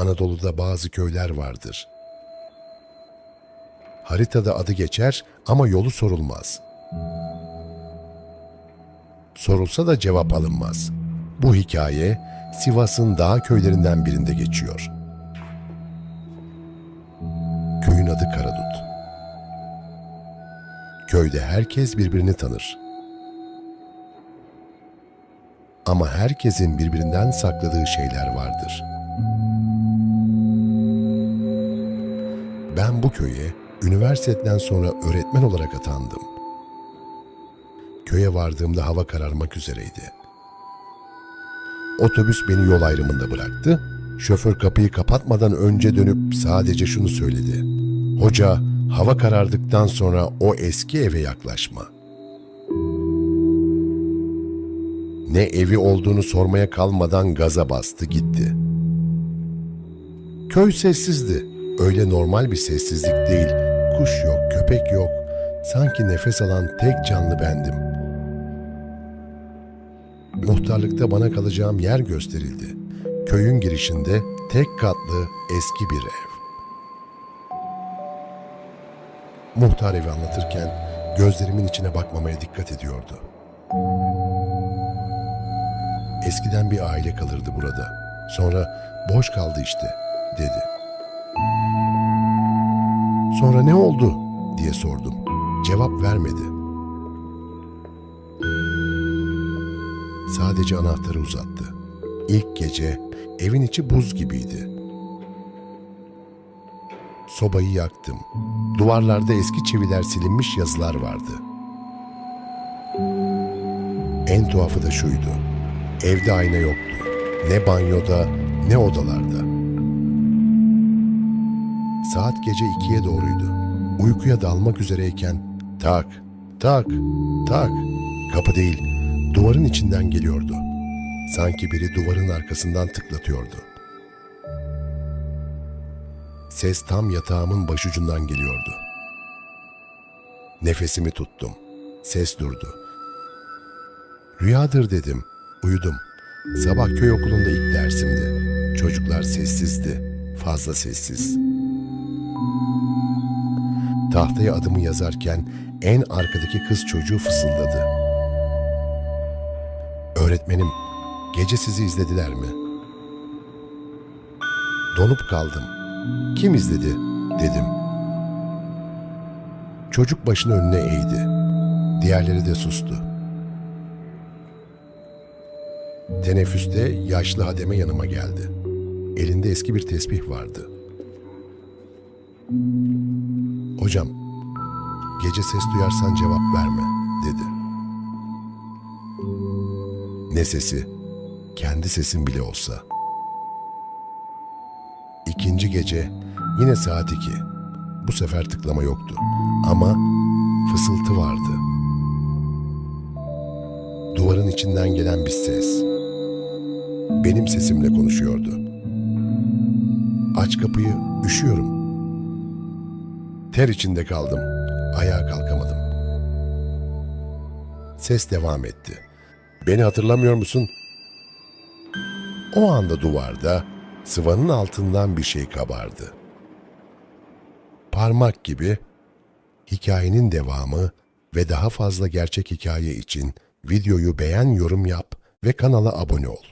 Anadolu'da bazı köyler vardır. Haritada adı geçer ama yolu sorulmaz. Sorulsa da cevap alınmaz. Bu hikaye Sivas'ın dağ köylerinden birinde geçiyor. Köyün adı Karadut. Köyde herkes birbirini tanır. Ama herkesin birbirinden sakladığı şeyler vardır. Ben bu köye üniversiteden sonra öğretmen olarak atandım. Köye vardığımda hava kararmak üzereydi. Otobüs beni yol ayrımında bıraktı. Şoför kapıyı kapatmadan önce dönüp sadece şunu söyledi. Hoca, hava karardıktan sonra o eski eve yaklaşma. Ne evi olduğunu sormaya kalmadan gaza bastı gitti. Köy sessizdi. Öyle normal bir sessizlik değil. Kuş yok, köpek yok. Sanki nefes alan tek canlı bendim. Muhtarlıkta bana kalacağım yer gösterildi. Köyün girişinde tek katlı eski bir ev. Muhtar evi anlatırken gözlerimin içine bakmamaya dikkat ediyordu. Eskiden bir aile kalırdı burada. Sonra boş kaldı işte, dedi. Sonra ne oldu diye sordum. Cevap vermedi. Sadece anahtarı uzattı. İlk gece evin içi buz gibiydi. Sobayı yaktım. Duvarlarda eski çiviler silinmiş yazılar vardı. En tuhafı da şuydu. Evde ayna yoktu. Ne banyoda ne odalarda. Saat gece ikiye doğruydu. Uykuya dalmak üzereyken tak, tak, tak. Kapı değil, duvarın içinden geliyordu. Sanki biri duvarın arkasından tıklatıyordu. Ses tam yatağımın başucundan geliyordu. Nefesimi tuttum. Ses durdu. Rüyadır dedim. Uyudum. Sabah köy okulunda ilk dersimdi. Çocuklar sessizdi. Fazla sessiz. Tahtaya adımı yazarken en arkadaki kız çocuğu fısıldadı. Öğretmenim, gece sizi izlediler mi? Donup kaldım. Kim izledi? dedim. Çocuk başını önüne eğdi. Diğerleri de sustu. Teneffüste yaşlı hademe yanıma geldi. Elinde eski bir tesbih vardı. Hocam, gece ses duyarsan cevap verme, dedi. Ne sesi? Kendi sesin bile olsa. İkinci gece yine saat iki. Bu sefer tıklama yoktu. Ama fısıltı vardı. Duvarın içinden gelen bir ses. Benim sesimle konuşuyordu. Aç kapıyı, üşüyorum. Ter içinde kaldım. Ayağa kalkamadım. Ses devam etti. Beni hatırlamıyor musun? O anda duvarda sıvanın altından bir şey kabardı. Parmak gibi hikayenin devamı ve daha fazla gerçek hikaye için videoyu beğen, yorum yap ve kanala abone ol.